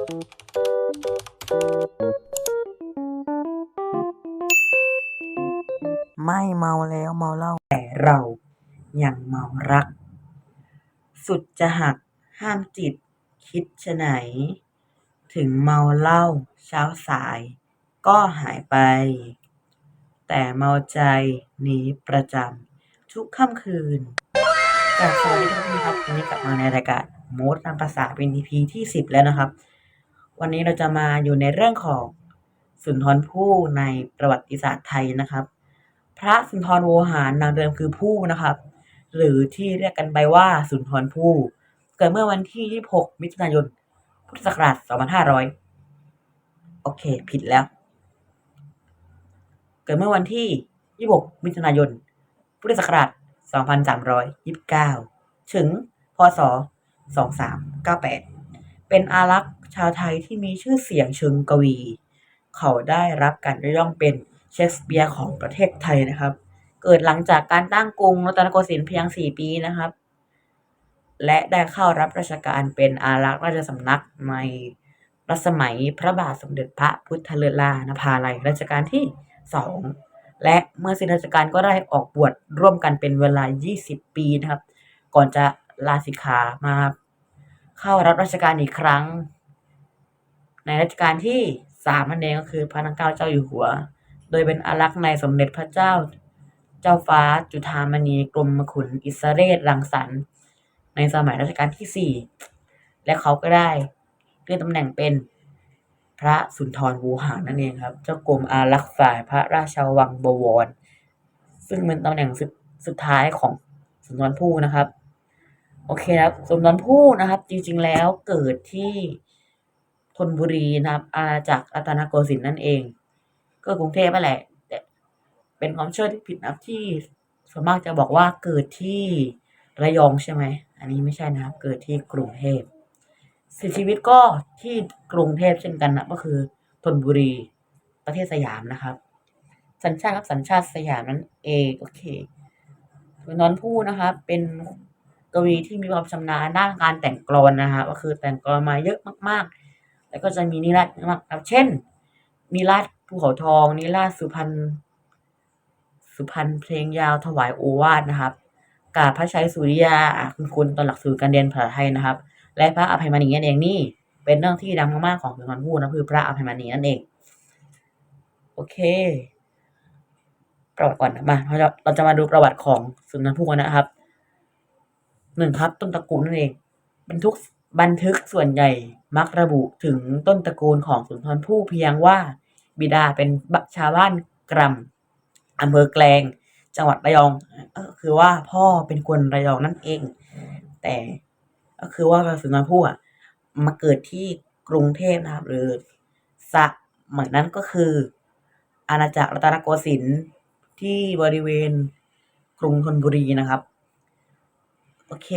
ไม่เมาแล้วเมาเหล้าแต่เรายังเมารัก สุดจะหักห้ามจิตคิดชะไฉนถึงเมาเหล้าเช้าสาย ก็หายไป แต่เมาใจนี้ประจำทุกค่ำคืนกราบสวัสดีทุกท่านครับวันนี้กลับมาในรายการโมดตามภาษาเป็น EP ที่สิบแล้วนะครับ วันนี้เราจะมาอยู่ในเรื่องของสุนทรภู่ในประวัติศาสตร์ไทยนะครับ พระสุนทรโวหารนามเดิมคือผู้นะครับ หรือที่เรียกกันไปว่าสุนทรภู่เกิดเมื่อวันที่ 26 มิถุนายน พุทธศักราช 2500 โอเค ผิดแล้ว เกิดเมื่อวันที่ 26 มิถุนายน พุทธศักราช 2329 ถึง พศ 2398 เป็นอารักษ์ ชาวไทยที่มีชื่อเสียงเชิงกวี เขาได้รับการยกย่องเป็นเชคสเปียร์ของประเทศไทยนะครับ เกิดหลังจากการตั้งกรุงรัตนโกสินทร์เพียง 4 ปีนะครับ และได้เข้ารับราชการเป็นอารักษ์ราชสำนักในรัชสมัยพระบาทสมเด็จพระพุทธเลิศลานภาลัยรัชกาลที่ 2 และเมื่อสิ้นราชการก็ได้ออกบวชร่วมกันเป็นเวลา 20 ปีนะครับ ก่อนจะลาสิกขามาเข้ารับราชการอีกครั้ง ในรัชกาลที่สามนั่นเองก็คือพระนางเก้าเจ้าอยู่หัว โดยเป็นอารักษ์ในสมเด็จพระเจ้า เจ้าฟ้าจุฑามณีกรมขุนอิสเรศรังสรรค์ในสมัยรัชกาลที่สี่และเขาก็ได้เลื่อนตำแหน่งเป็นพระสุนทรวูหารนั่นเองครับ เจ้ากรมอารักษ์ฝ่ายพระราชวังบวร ซึ่งเป็นตำแหน่งสุดสุดท้ายของสุนทรภู่นะครับ โอเคครับสุนทรภู่นะครับ จริงๆแล้วเกิดที่ นบุรีนะครับ อาณาจักรรัตนโกสินทร์นั่นเอง ก็กรุงเทพนั่นแหละ เป็นความเชื่อที่ผิดนะครับที่ส่วนมากจะบอกว่าเกิดที่ระยองใช่ไหม อันนี้ไม่ใช่นะครับ เกิดที่กรุงเทพเสียชีวิตก็ที่กรุงเทพเช่นกันนะก็คือธนบุรีประเทศสยามนะครับ สัญชาติครับสัญชาติสยามนั่นเองโอเคสุนทรภู่นะครับเป็นกวีที่มีความชำนาญด้านการแต่งกลอนนะครับก็คือแต่งกลอนมาเยอะมาก แล้วก็จะมีนิราศเยอะมากครับเช่นนิราศภูเขาทองนิราศสุพรรณสุพรรณเพลงยาวถวายโอวาทนะครับกาพระชัยสุริยาคุณคุณตอนหลักสูตรการเรียนภาษาไทยนะครับ และพระอภัยมณีนั่นเองนี่ เป็นเรื่องที่ดังมากๆของสุนทรภู่นะคือพระอภัยมณีนั่นเอง โอเค ประวัติก่อนนะมาเราจะเราจะมาดูประวัติของสุนทรภู่นนะครับหนึ่งครับต้นตระกูลนั่นเองบันทึกบันทึกส่วนใหญ่ มักระบุถึงต้นตระกูลของสุนทรภู่เพียงว่า บิดาเป็นชาวบ้านกรำอำเภอแกลง จังหวัดระยองก็คือว่าพ่อเป็นคนระยองนั่นเอง แต่ก็คือว่าสุนทรภู่อะมาเกิดที่กรุงเทพนะครับ หรือสะเหมือนนั้นก็คือ อาณาจักรรัตนโกสินทร์ที่บริเวณกรุงธนบุรีนะครับ โอเค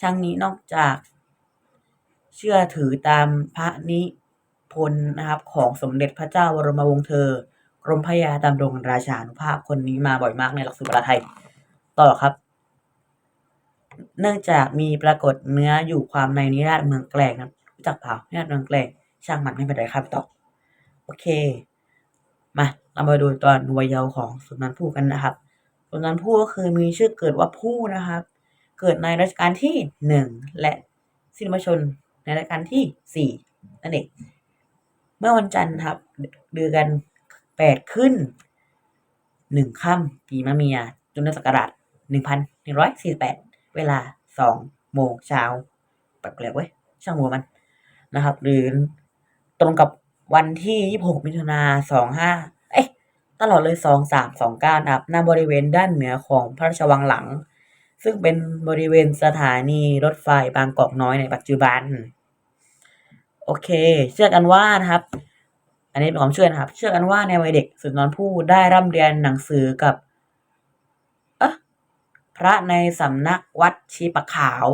ช่างนี้นอกจาก เชื่อถือตามพระนิพนธ์นะครับของสมเด็จพระเจ้าบรมวงศ์เธอกรมพระยาดำรงราชานุภาพคนนี้มาบ่อยมากในหลักสูตรภาษาไทย ต่อครับ เนื่องจากมีปรากฏเนื้ออยู่ความในนิราชเมืองแกลงนะครับรู้จักเปล่านิราชเมืองแกลงช่างมันไม่เป็นไรครับต่อโอเค มาเรามาดูตอนวัยเยาว์ของสุนทรภู่กันนะครับ สุนทรภู่ก็คือมีชื่อเกิดว่าภู่นะครับ เกิดในรัชกาลที่หนึ่งและสิ้นพระชน ในรัชกาลที่สี่นั่นเอง เมื่อวันจันทร์ครับ เดือนแปดขึ้นหนึ่งค่ำปีมะเมียจุลศักราชหนึ่งพันหนึ่งร้อยสี่สิบแปดเวลาสองโมงเช้าแปลกๆเว้ย ช่างหัวมันนะครับ หรือตรงกับวันที่ยี่หกมิถุนาสองห้าเอ้ยตลอดเลยสองสามสองเก้านะครับณบริเวณด้านเหนือของพระราชวังหลัง ซึ่งเป็นบริเวณสถานีรถไฟบางกอกน้อยในปัจจุบัน โอเค เชื่อกันว่านะครับ อันนี้เป็นความเชื่อนะครับ เชื่อกันว่าในวัยเด็กสุนทรภู่ได้ร่ำเรียนหนังสือกับเอะพระในสำนักวัดชีปะขาว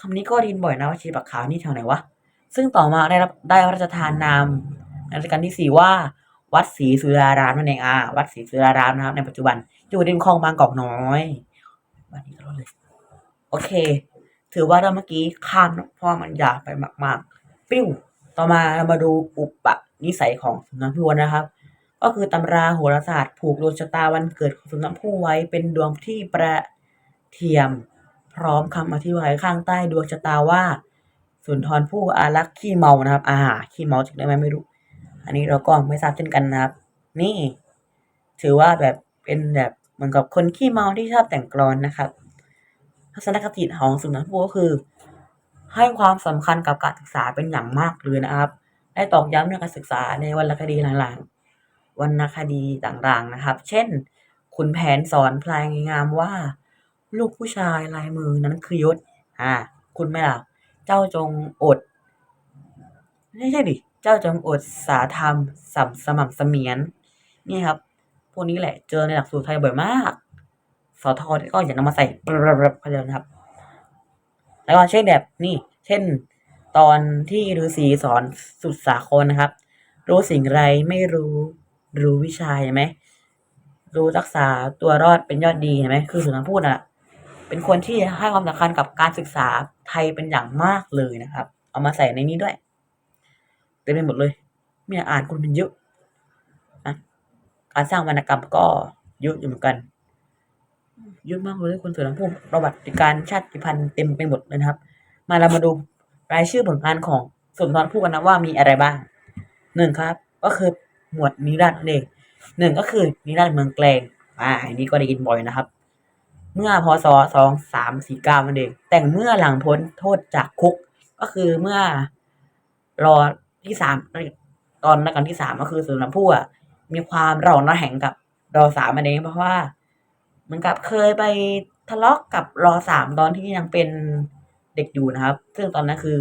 คำนี้ก็ด้ยินบ่อยนะว่าชีปะขาวนี่แถวไหนวะซึ่งต่อมาได้รับได้พระราชทานนามในรัชกาลที่สี่ว่า วัดศรีสุดารามนั่นเองอ่าวัดศรีสุดารามนะครับ ในปัจจุบันอยู่ริมคลองบางกอกน้อยวันนี้ก็รอดเลยโอเค ถือว่าเราเมื่อกี้ข้ามนเพราะมันยาวไปมาก ปิ้วต่อมาเรามาดูอุปนิสัยของสุนทรภู่นะครับ ก็คือตำราโหราศาสตร์ผูกดวงชะตาวันเกิดของสุนทรภู่ไว้เป็นดวงที่ประเทียมพร้อมคำอธิบายข้างใต้ดวงชะตาว่า สุนทรภู่อารักษ์ขี้เมานะครับอ่าขี้เมาจริงได้ไหมไม่รู้ อันนี้เราก็ไม่ทราบเช่นกันนะครับ นี่ ถือว่าแบบเป็นแบบเหมือนกับคนขี้เมาที่ชอบแต่งกลอนนะครับทัศนคติของสุนทรภูก็คือ ให้ความสำคัญกับการศึกษาเป็นอย่างมากเลยนะครับ ได้ตอกย้ำเรื่องการศึกษาในวรรณคดีหลังๆวรรณคดีต่างๆนะครับ เช่นขุนแผนสอนพลายงามว่า ลูกผู้ชายลายมือนั้นคือยศอ่า คุณไหม่ล่ะเจ้าจงอดไม่ใช่ดิ เจ้าจงอดสาธรรมสัมสม่ำเสมียน นี่ครับ พวกนี้แหละเจอในหลักสูตรไทยบ่อยมากสทก็อย่านำมาใส่เข้าใจนะครับ แล้วก็เช่นแบบนี่ เช่น ตอนที่ฤาษีสอนสุดสาครนะครับ รู้สิ่งไรไม่รู้รู้วิชาเห็นไหมรู้รักษาตัวรอดเป็นยอดดีเห็นไหมคือสุนทรภู่น่ะ เป็นคนที่ให้ความสำคัญกับการศึกษาไทยเป็นอย่างมากเลยนะครับ เอามาใส่ในนี้ด้วยเต็มไปหมดเลยมีอ่านคนเป็นเยอะนะการสร้างวรรณกรรมก็เยอะอยู่เหมือนกัน เยอะมากเลยคนสุนทรภู่ประวัติการชาติพันธุ์เต็มไปหมดเลยนะครับ มาเรามาดูรายชื่อผลงานของสุนทรภู่กันนะว่ามีอะไรบ้างหนึ่งครับ ก็คือหมวดนิราศนั่นเองหนึ่งก็คือนิราศเมืองแกลงอ่าอันนี้ก็ได้ยินบ่อยนะครับ เมื่อพศสองสามสี่เก้านั่นเองแต่งเมื่อหลังพ้นโทษจากคุก ก็คือเมื่อรอที่สามตอนรัชกาลที่สามก็คือสุนทรภู่มีความเร่าระแหงกับรอสามอันเองเพราะว่า เหมือนกับเคยไปทะเลาะกับรอสามตอนที่ยังเป็นเด็กอยู่นะครับ ซึ่งตอนนั้นคือ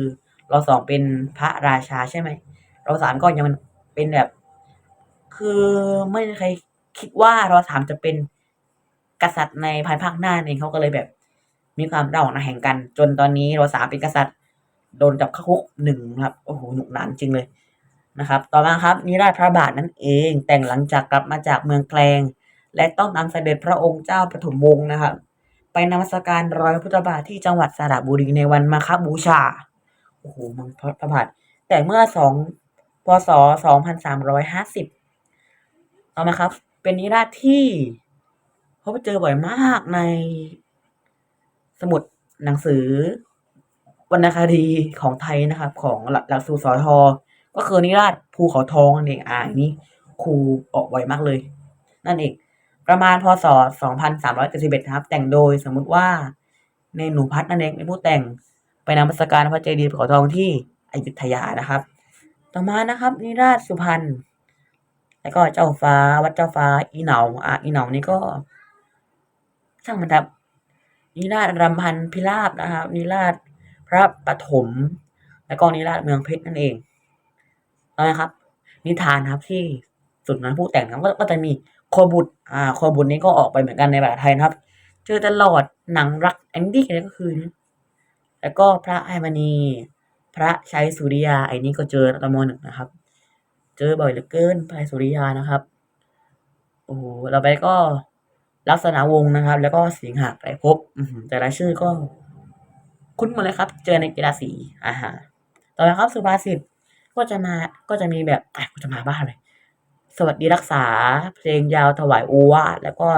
รอสองเป็นพระราชาใช่ไหมรอสามก็ยังเป็นแบบ คือไม่ใครคิดว่ารอสามจะเป็นกษัตริย์ในภายภาคหน้าเองเขาก็เลยแบบ มีความเร่าระแหงกัน จนตอนนี้รอสามเป็นกษัตริย์ โดนจับเข้าคุกหนึ่งครับโอ้โหหนุกหนานจริงเลยนะครับ ต่อมาครับนิราชพระบาทนั่นเองแต่งหลังจากกลับมาจากเมืองแกลง และต้องนำเสด็จพระองค์เจ้าปฐมวงศ์นะครับไปนมัสการรอยพุทธบาทที่จังหวัดสระบุรีในวันมาฆบูชา โอ้โหมังพระบาทแต่เมื่อสองพศสองพันสามร้อยห้าสิบต่อมาครับ เป็นนิราชที่พบเจอบ่อยมากในสมุดหนังสือวรรณคดีของไทยนะครับ ของหลักสูตรสอทอก็คือนิราชภูเขาทองนั่นเองอ่าอันนี้ครูออกบ่อยมากเลย นั่นเอง ประมาณพศ 2371นะครับ แต่งโดยสมมุติว่าในหนูพัฒน์นั่นเองเป็นผู้แต่งไปนำมัสการพระเจดีย์เขาทองที่อยุธยานะครับ ต่อมานะครับ นิราชสุพรรณแล้วก็เจ้าฟ้าวัดเจ้าฟ้าอีเหนาอะอีเหนานี่ก็ช่างมันครับนิราชรำพันพิราบนะครับ นิราชพระปฐมแล้วก็นิราชเมืองเพชรนั่นเองต่อมครับ นิทานครับที่สุดนั้นผู้แต่งนะครับก็จะมี โคบุตรอ่าโคบุตรนี้ก็ออกไปเหมือนกันในแบบไทยนะครับ เจอตลอดหนังรักแอนดี้ก็คือ แล้วก็พระไอมณีพระชัยสุริยาไอ้นี้ก็เจอตอนมหนึ่งนะครับ เจอบ่อยเหลือเกินพระสุริยานะครับโอ้โหเราไปก็ลักษณะวงนะครับ แล้วก็สิงหาไกรภพอื้อหือแต่ละชื่อก็คุ้นหมดเลยครับ เจอในกีฬาสีอ่าฮะต่อมาครับสุภาษิตก็จะมาก็จะมีแบบอ่ก็จะมาบ้านเลย สวัสดีรักษา เพลงยาวถวายโอวาทแล้วก็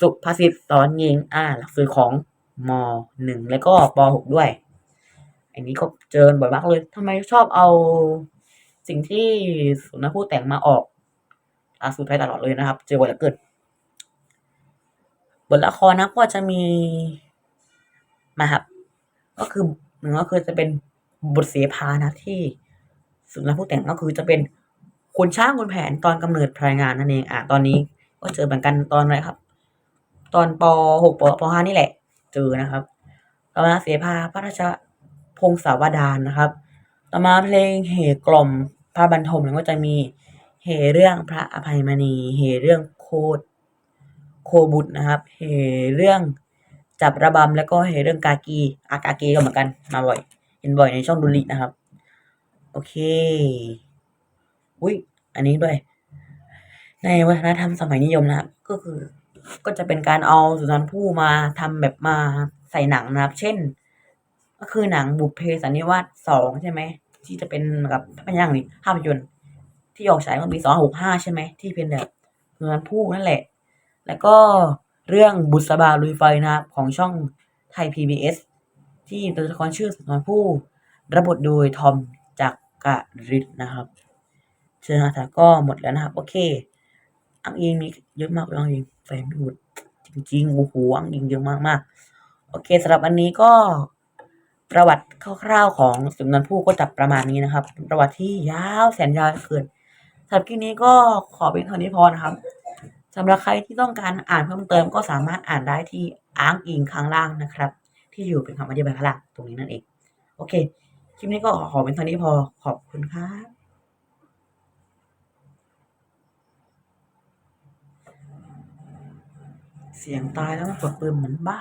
สุภาษิตสอนยิง อ่า หลักสูตรของมหนึ่งแล้วก็ปหกด้วย อันนี้ก็เจอบ่อยมากเลยทำไมชอบเอาสิ่งที่สุนทรภู่แต่งมาออกหลักสูตรไทยตลอดเลยนะครับ เจอบ่อยเหลือเกินบทละครนะก็จะมีมาครับ ก็คือหนึ่งก็คือจะเป็นบทเสภานะที่สุนทรภู่แต่งก็คือจะเป็น ขุนช้างขุนแผนตอนกำเนิดพลายงานนั่นเองอะตอนนี้ก็เจอเหมือนกันตอนอะไรครับ ตอนปหกปปห้านี่แหละ เจอนะครับต่อมาเสภาพระราชพงศาวดารนะครับ ต่อมาเพลงเหกล่อมพระบรรทมแล้วก็จะมีเหเรื่องพระอภัยมณีเหเรื่องโคดโคบุตรนะครับเหเรื่องจับระบำแล้วก็เหเรื่องกากีอากากีก็เหมือนกันมาบ่อย เห็นบ่อยในช่องดุลินะครับ โอเค อุ้ยอันนี้ด้วย ในวัฒนธรรมสมัยนิยมนะครับ ก็คือก็จะเป็นการเอาสุนทรภู่มาทำแบบมาใส่หนังนะครับ เช่น ก็คือหนังบุพเพสันนิวาสสองใช่ไหมที่จะเป็นกับภาพยนตร์นี่ภาพยนตร์ที่ออกฉายเมื่อปี2565ใช่ไหมที่เป็นแบบสุนทรภู่นั่นแหละ แล้วก็เรื่องบุษบาลุยไฟนะครับ ของช่องไทย PBS ที่ตัวละครชื่อสุนทรภู่รับบทโดยทอมจากกริดนะครับ เชิญครับก็หมดแล้วนะครับ โอเค อังอิงมีเยอะมากเลยอังอิงแฟนดูดจริงๆโอ้โหอังอิงเยอะมากมากๆโอเคสำหรับวันนี้ก็ประวัติคร่าวๆของสุนทรภู่ก็จับประมาณนี้นะครับ ประวัติที่ยาวแสนยาวเหลือเกินสำหรับคลิปนี้ก็ขอเป็นเท่านี้พอนะครับสำหรับใครที่ต้องการอ่านเพิ่มเติมก็สามารถอ่านได้ที่อ้างอิงข้างล่างนะครับ ที่อยู่เป็นคำอธิบายข้างล่างตรงนี้นั่นเอง โอเค คลิปนี้ก็ขอเป็นเท่านี้พอขอบคุณครับ เสียงตายแล้วมันกดปืนเหมือนบ้า